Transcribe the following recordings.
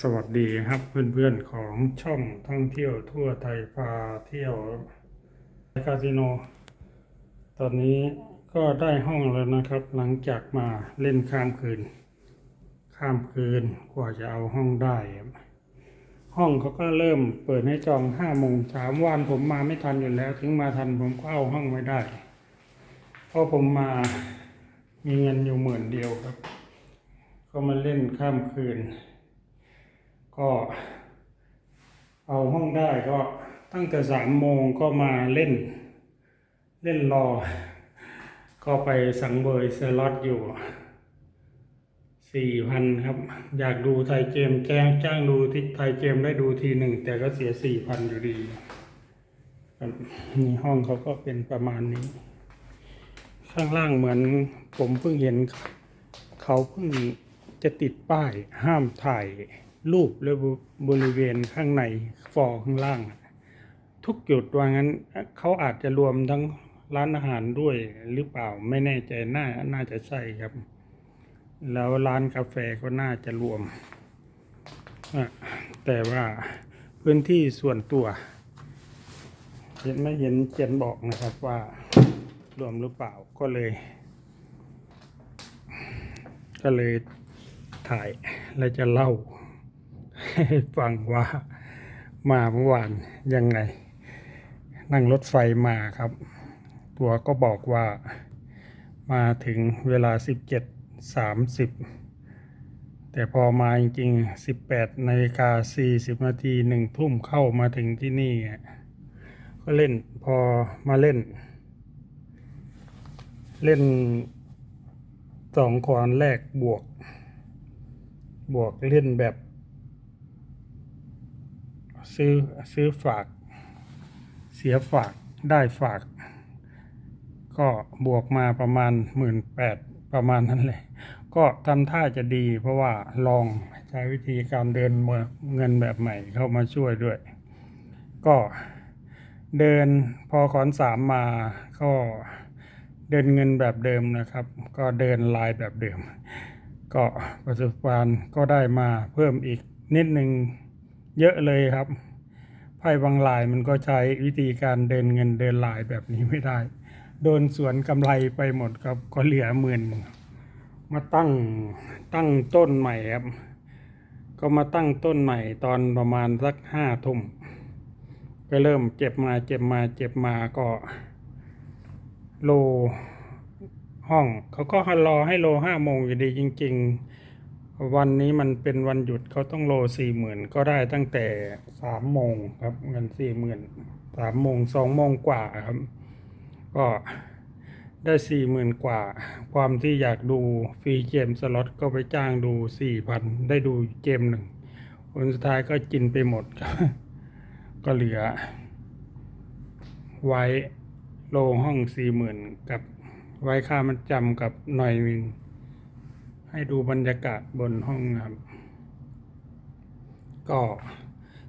สวัสดีครับเพื่อนๆของช่องท่องเที่ยวทั่วไทยพาเที่ยวคาสิโน ตอนนี้ก็ได้ห้องแล้วนะครับ หลังจากมาเล่นข้ามคืน ข้ามคืนกว่าจะเอาห้องได้ ห้องเขาก็เริ่มเปิดให้จองห้าโมงสามวันผมมาไม่ทันอยู่แล้ว ถึงมาทันผมก็เอาห้องไม่ได้ เพราะผมมามีเงินอยู่หมื่นเดียวครับ ก็มาเล่นข้ามคืน ก็เอาห้องได้ก็ตั้งแต่สามโมงก็มาเล่น เล่นรอ ก็ไปสังเวยสล็อตอยู่สี่พันครับ อยากดูไทยเกมแจ้งจ้างดูที่ไทยเกมได้ดูทีหนึ่ง แต่ก็เสียสี่พันอยู่ดีนี่ห้องเขาก็เป็นประมาณนี้ ข้างล่างเหมือนผมเพิ่งเห็น เขาเพิ่งจะติดป้ายห้ามถ่าย รูปและบริเวณข้างในฟอร์ข้างล่าง ทุกจุดว่างั้นเขาอาจจะรวมทั้งร้านอาหารด้วยหรือเปล่าไม่แน่ใจน่าน่าจะใช่ครับ แล้วร้านกาแฟก็น่าจะรวม แต่ว่าพื้นที่ส่วนตัว เห็นไม่เห็นเขียนบอกนะครับว่ารวมหรือเปล่าก็เลย ก็เลยถ่ายและจะเล่า ให้ฟังว่ามาเมื่อวานยังไง นั่งรถไฟมาครับ ตัวก็บอกว่ามาถึงเวลา 17.30 แต่พอมาจริงๆ 18นาฬิกา40 นาทีหนึ่งทุ่มเข้ามาถึงที่นี่ ก็เล่นพอมาเล่น เล่นสองคอนแรกบวก บวกเล่นแบบ ซื้อซื้อฝาก เสียฝากได้ฝาก ก็บวกมาประมาณหมื่นแปดประมาณนั้นเลยก็ทำท่าจะดี เพราะว่าลองใช้วิธีการเดินเงินแบบใหม่เข้ามาช่วยด้วย ก็เดินพอขอนสามมาก็เดินเงินแบบเดิมนะครับ ก็เดินลายแบบเดิม ก็ประสบการณ์ก็ได้มาเพิ่มอีกนิดนึง เยอะเลยครับ ไพ่บางลายมันก็ใช้วิธีการเดินเงินเดินลายแบบนี้ไม่ได้ โดนสวนกำไรไปหมดครับก็เหลือหมื่นมาตั้งตั้งต้นใหม่ครับ ก็มาตั้งต้นใหม่ตอนประมาณสักห้าทุ่มก็เริ่มเจ็บมาเจ็บมาเจ็บมาก็โลห้องเขาก็รอให้โลห้าโมงอยู่ดีจริง ๆ วันนี้มันเป็นวันหยุดเขาต้องโลสี่หมื่นก็ได้ตั้งแต่สามโมงครับ เงินสี่หมื่นสามโมงสองโมงกว่าครับ ก็ได้สี่หมื่นกว่า ความที่อยากดูฟรีเกมสล็อตก็ไปจ้างดูสี่พันได้ดูเกมหนึ่งผลสุดท้ายก็กินไปหมด ก็เหลือ ไว้โลห้องสี่หมื่นกับไว้ค่ามันจำกับหน่อยหนึ่ง ให้ดูบรรยากาศบนห้องครับ ก็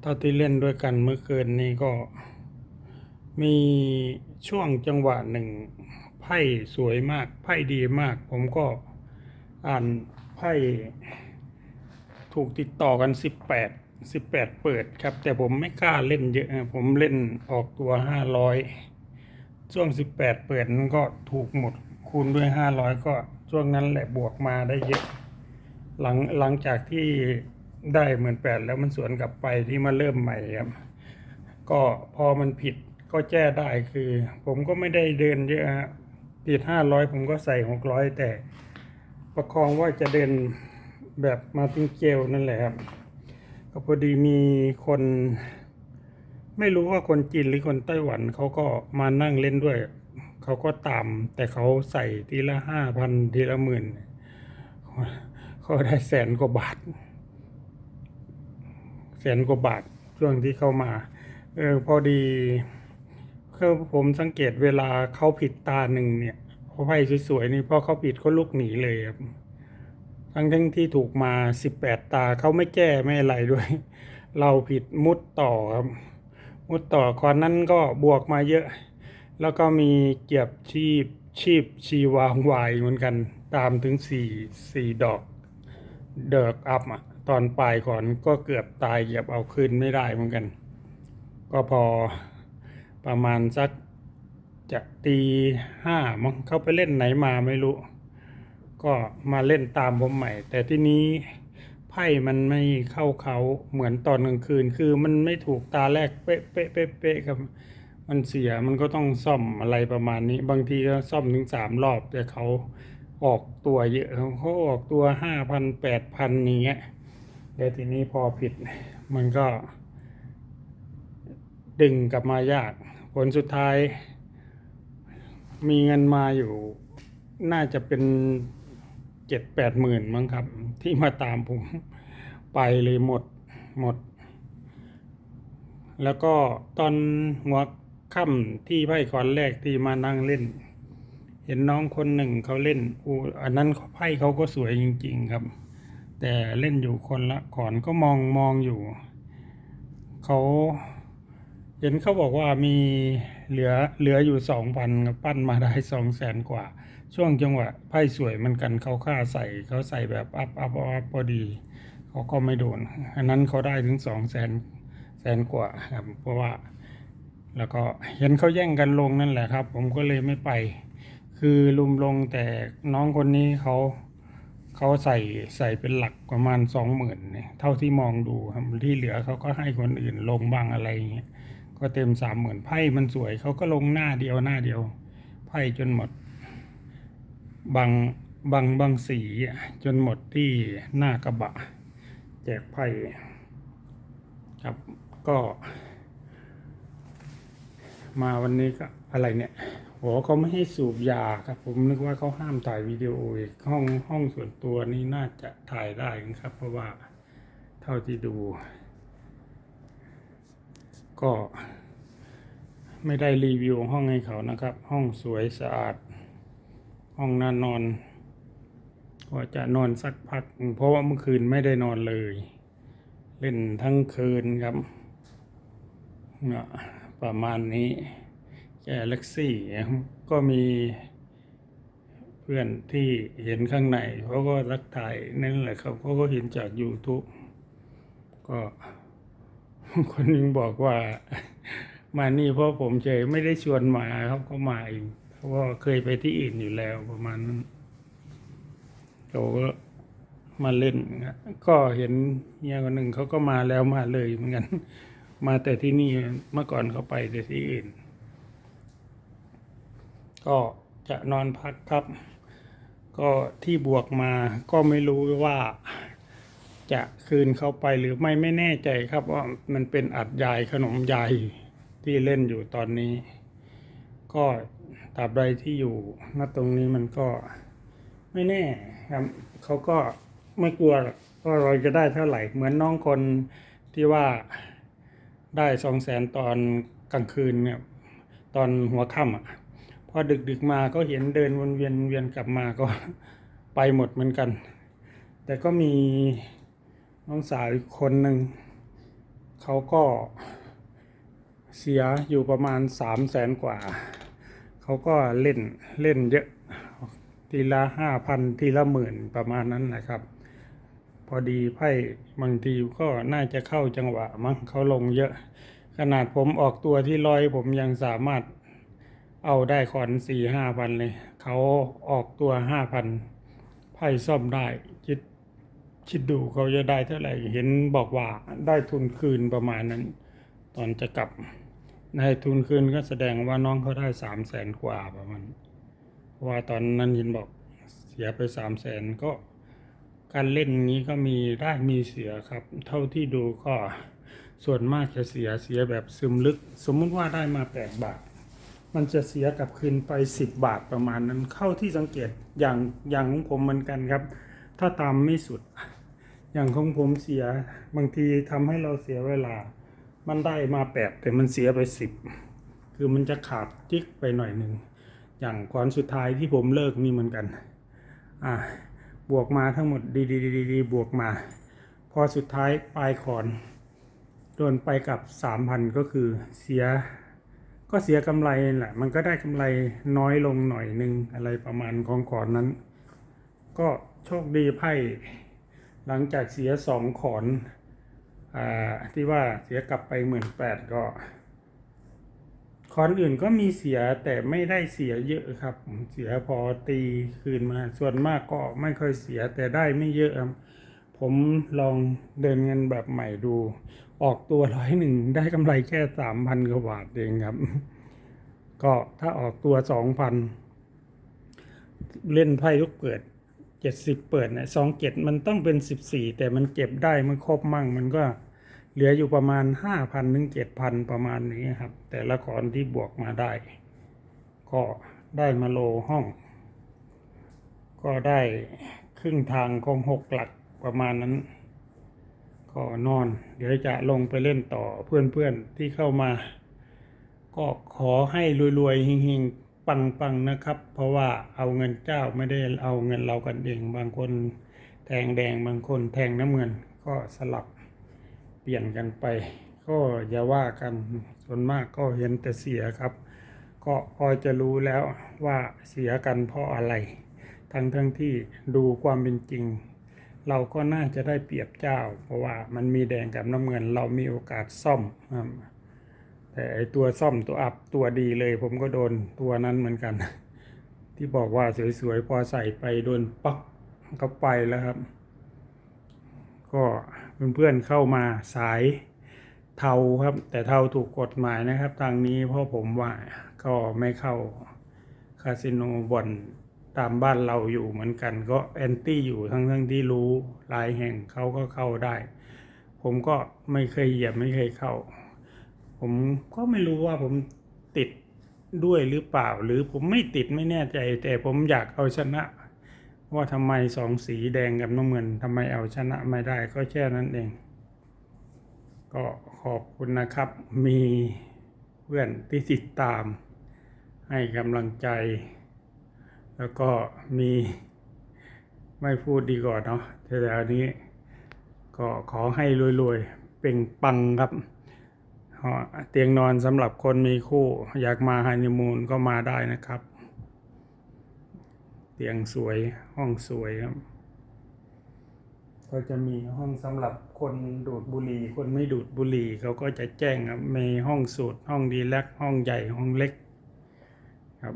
เท่าที่เล่นด้วยกันเมื่อคืนนี้ก็มีช่วงจังหวะหนึ่งไพ่สวยมาก ไพ่ดีมาก ผมก็อ่านไพ่ถูกติดต่อกันสิบแปดสิบแปดเปิดครับ แต่ผมไม่กล้าเล่นเยอะนะผมเล่นออกตัวห้าร้อยช่วงสิบแปดเปิดนั้นก็ถูกหมดคูณด้วยห้าร้อยก็ ช่วงนั้นแหละบวกมาได้เยอะ หลังหลังจากที่ได้หมื่นแปดแล้วมันสวนกลับไปที่มาเริ่มใหม่ครับก็พอมันผิดก็แก้ได้คือ ผมก็ไม่ได้เดินเยอะฮะผิดห้าร้อยผมก็ใส่หกร้อยแต่ประคองว่าจะเดินแบบมาติงเกลนั่นแหละครับก็พอดีมีคน ไม่รู้ว่าคนจีนหรือคนไต้หวันเขาก็มานั่งเล่นด้วย เขาก็ตาม แต่เขาใส่ทีละห้าพันทีละหมื่นเขาได้แสนกว่าบาท แสนกว่าบาทช่วงที่เข้ามา เออพอดีคือผมสังเกตเวลาเขาผิดตาหนึ่งเนี่ยพอไพ่สวยๆนี่พอเขาผิดเขาลุกหนีเลยครับทั้งทั้งที่ถูกมาสิบแปดตาเขาไม่แก้ไม่อะไรด้วย เราผิดมุดต่อครับ มุดต่อคอนนั้นก็บวกมาเยอะ แล้วก็มีเกียบชีพชีพชีวางวายเหมือนกันตามถึงสี่สี่ดอกเดิกอัพอะตอนปลายก่อนก็เกือบตายเหยียบเอาคืนไม่ได้เหมือนกัน ก็พอประมาณสักจะตีห้ามั้งเข้าไปเล่นไหนมาไม่รู้ ก็มาเล่นตามผมใหม่ แต่ที่นี้ไพ่มันไม่เข้าเขาเหมือนตอนกลางคืน คือมันไม่ถูกตาแรกเป๊ะเป๊ะเป๊ะเป๊ะครับ มันเสียมันก็ต้องซ่อมอะไรประมาณนี้ บางทีก็ซ่อมถึงสามรอบ แต่เขาออกตัวเยอะเขาออกตัวห้าพันแปดพันอย่างเงี้ยแต่ทีนี้พอผิดมันก็ ดึงกลับมายาก ผลสุดท้าย มีเงินมาอยู่ น่าจะเป็นเจ็ดแปดหมื่นมั้งครับ ที่มาตามผมไปเลยหมดหมด แล้วก็ตอนหัว ค่ำที่ไพ่ขอนแรกที่มานั่งเล่น เห็นน้องคนหนึ่งเขาเล่นอูอันนั้นไพ่เขาก็สวยจริง ๆครับ แต่เล่นอยู่คนละขอนก็มองมองอยู่ เขาเห็นเขาบอกว่ามีเหลือเหลืออยู่สองพันปั้นมาได้สองแสนกว่า ช่วงจังหวะไพ่สวยมันกันเขาค่าใส่เขาใส่แบบอัพอัพอัพพอดี เขาก็ไม่โดน อันนั้นเขาได้ถึงสองแสนแสนกว่าครับเพราะว่า แล้วก็เห็นเขาแย่งกันลงนั่นแหละครับ ผมก็เลยไม่ไป คือลุมลงแต่น้องคนนี้เขาเขาใส่ใส่เป็นหลักประมาณสองหมื่นเนี่ยเท่าที่มองดูครับที่เหลือเขาก็ให้คนอื่นลงบ้างอะไรอย่างเงี้ยก็เต็มสามหมื่นไพ่มันสวยเขาก็ลงหน้าเดียวหน้าเดียว ไพ่จนหมดบางบางบางสีอะจนหมดที่หน้ากระบะ แจกไพ่ครับก็ มาวันนี้ก็อะไรเนี่ยโหเขาไม่ให้สูบยาครับ ผมนึกว่าเขาห้ามถ่ายวิดีโออีกห้องห้องส่วนตัวนี่น่าจะถ่ายได้นะครับ เพราะว่าเท่าที่ดู ก็ ไม่ได้รีวิวห้องให้เขานะครับ ห้องสวยสะอาด ห้องน่านอนก็จะนอนสักพัก เพราะว่าเมื่อคืนไม่ได้นอนเลย เล่นทั้งคืนครับเนี่ย ประมาณนี้แกเล็กซี่ก็มีเพื่อนที่เห็นข้างในเขาก็รักถ่ายนั่นแหละครับเขาก็เห็นจาก YouTube ก็คนนึงบอกว่ามานี่เพราะผมเฉยไม่ได้ชวนมาครับก็มาเองเพราะว่าเคยไปที่อื่นอยู่แล้วประมาณนั้นเขาก็มาเล่นนะก็เห็นเฮียคนหนึ่งเขาก็มาแล้วมาเลยเหมือนกัน มาแต่ที่นี่เมื่อก่อนเขาไปแต่ที่อื่น ก็จะนอนพักครับ ก็ที่บวกมาก็ไม่รู้ว่า จะคืนเขาไปหรือไม่ไม่แน่ใจครับว่ามันเป็นอัดยายขนมยายที่เล่นอยู่ตอนนี้ ก็ตราบใดที่อยู่ณตรงนี้มันก็ไม่แน่ครับเขาก็ไม่กลัวกว่าเราจะได้เท่าไหร่ เหมือนน้องคนที่ว่า ได้สองแสนตอนกลางคืนเนี่ยตอนหัวค่ำอะพอดึกดึกมาก็เห็นเดินวนเวียนเวียนกลับมาก็ไปหมดเหมือนกัน แต่ก็มีน้องสาวอีกคนหนึ่งเขาก็เสียอยู่ประมาณสามแสนกว่า เขาก็เล่นเล่นเยอะ ทีละห้าพันทีละหมื่นประมาณนั้นนะครับ พอดีไพ่บางทีก็น่าจะเข้าจังหวะมั้งเขาลงเยอะ ขนาดผมออกตัวที่ร้อยผมยังสามารถเอาได้คอนสี่ห้าพันเลย เขาออกตัวห้าพันไพ่ซ่อมได้คิดคิดดูเขาจะได้เท่าไหร่เห็นบอกว่าได้ทุนคืนประมาณนั้น ตอนจะกลับได้ทุนคืนก็แสดงว่าน้องเขาได้สามแสนกว่าประมาณว่าตอนนั้นเห็นบอกเสียไปสามแสนก็ การเล่นนี้ก็มีได้มีเสียครับ เท่าที่ดูก็ส่วนมากจะเสียเสียแบบซึมลึก สมมุติว่าได้มาแปดบาท มันจะเสียกลับคืนไปสิบบาทประมาณนั้นเข้าที่สังเกตอย่างอย่างของผมเหมือนกันครับ ถ้าตามไม่สุด อย่างของผมเสียบางทีทำให้เราเสียเวลา มันได้มาแปดแต่มันเสียไปสิบคือมันจะขาดจิกไปหน่อยหนึ่งอย่างก่อนสุดท้ายที่ผมเลิกนี่เหมือนกัน อ่า บวกมาทั้งหมดดีดีดีดีบวกมา พอสุดท้ายปลายขอนโดนไปกับสามพันก็คือเสีย ก็เสียกำไรแหละ มันก็ได้กำไรน้อยลงหน่อยนึงอะไรประมาณของก่อนนั้น ก็โชคดีไพ่หลังจากเสียสองขอนอที่ว่าเสียกลับไปหมื่นแปดก็ ขอนอื่นก็มีเสียแต่ไม่ได้เสียเยอะครับ เสียพอตีคืนมา ส่วนมากก็ไม่ค่อยเสียแต่ได้ไม่เยอะครับผมลองเดินเงินแบบใหม่ดู ออกตัวร้อยหนึ่งได้กำไรแค่สามพันกว่าบาทเองครับ ก็ถ้าออกตัวสองพันเล่นไพ่ลูกเปิดเจ็ดสิบเปิดเนี่ยสองเจ็ดมันต้องเป็นสิบสี่แต่มันเก็บได้มันครบมั่งมันก็ เหลืออยู่ประมาณห้าพันถึงเจ็ดพันประมาณนี้ครับ แต่ละคอนที่บวกมาได้ ก็ได้มาโลห้อง ก็ได้ครึ่งทางของหกหลักประมาณนั้น ก็นอน เดี๋ยวจะลงไปเล่นต่อเพื่อนๆที่เข้ามา ก็ขอให้รวยๆเฮงๆ ปังๆนะครับ เพราะว่าเอาเงินเจ้าไม่ได้เอาเงินเรากันเองบางคนแทงแดงบางคนแทงน้ำเงินก็สลับ ปลี่ยนกันไป ก็อย่าว่ากันส่วนมากก็เห็นแต่เสียครับ ก็พอจะรู้แล้วว่าเสียกันเพราะอะไร ทั้งทั้งที่ดูความเป็นจริง เราก็น่าจะได้เปรียบเจ้า เพราะว่ามันมีแดงกับน้ำเงิน เรามีโอกาสซ่อมครับแต่ไอตัวซ่อมตัวอัพตัวดีเลย ผมก็โดนตัวนั้นเหมือนกัน ที่บอกว่าสวยๆพอใส่ไปโดนปักก็ไปแล้วครับ ก็ เพื่อนๆเข้ามาสายเทาครับ แต่เทาถูกกฎหมายนะครับทางนี้เพราะผมว่าก็ไม่เข้าคาสิโนบ่อนตามบ้านเราอยู่เหมือนกัน ก็แอนตี้อยู่ทั้งทั้งๆที่รู้หลายแห่งเขาก็เข้าได้ ผมก็ไม่เคยเหยียบไม่เคยเข้า ผมก็ไม่รู้ว่าผมติดด้วยหรือเปล่า หรือผมไม่ติดไม่แน่ใจ แต่ผมอยากเอาชนะ ว่าทำไมสองสีแดงกับน้ำเงินทำไมเอาชนะไม่ได้ก็แค่นั้นเอง ก็ขอบคุณนะครับมีเพื่อนที่ติดตาม ให้กำลังใจ แล้วก็มีไม่พูดดีกว่าเนาะแต่เดี๋ยวนี้ ก็ขอให้รวยๆ เป่งปังครับเตียงนอนสำหรับคนมีคู่ อยากมาฮันนีมูนก็มาได้นะครับ เตียงสวยห้องสวยครับ ก็จะมีห้องสำหรับคนดูดบุหรี่คนไม่ดูดบุหรี่เขาก็จะแจ้งครับมีห้องสูตรห้องดีแลกห้องใหญ่ห้องเล็กครับ